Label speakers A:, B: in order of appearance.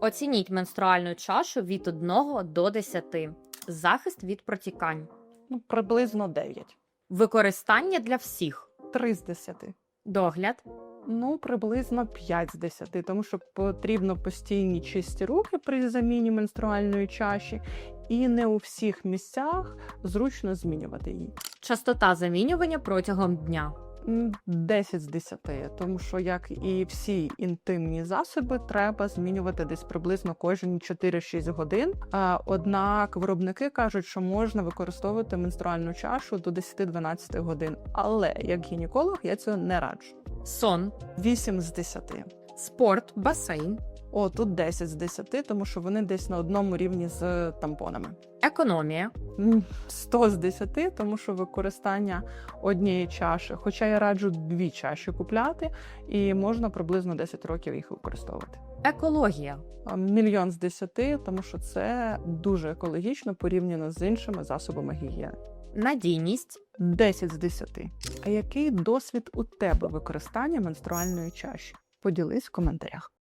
A: Оцініть менструальну чашу від 1 до 10. Захист від протікань.
B: Ну, приблизно 9.
A: Використання для всіх.
B: 3 з 10.
A: Догляд.
B: Ну, приблизно 5 з 10, тому що потрібно постійні чисті руки при заміні менструальної чаші, і не у всіх місцях зручно змінювати її.
A: Частота замінювання протягом дня.
B: М, 10 з 10, тому що, як і всі інтимні засоби, треба змінювати десь приблизно кожні 4-6 годин. Однак виробники кажуть, що можна використовувати менструальну чашу до 10-12 годин. Але як гінеколог я цього не раджу.
A: Сон.
B: 8 з 10.
A: Спорт. Басейн.
B: О, тут 10 з 10, тому що вони десь на одному рівні з тампонами.
A: Економія.
B: М, 100 з 10, тому що використання однієї чаші, хоча я раджу дві чаші купляти, і можна приблизно 10 років їх використовувати.
A: Екологія.
B: Мільйон з 10, тому що це дуже екологічно порівняно з іншими засобами гігієни.
A: Надійність.
B: 10 з 10. А який досвід у тебе використання менструальної чаші? Поділись в коментарях.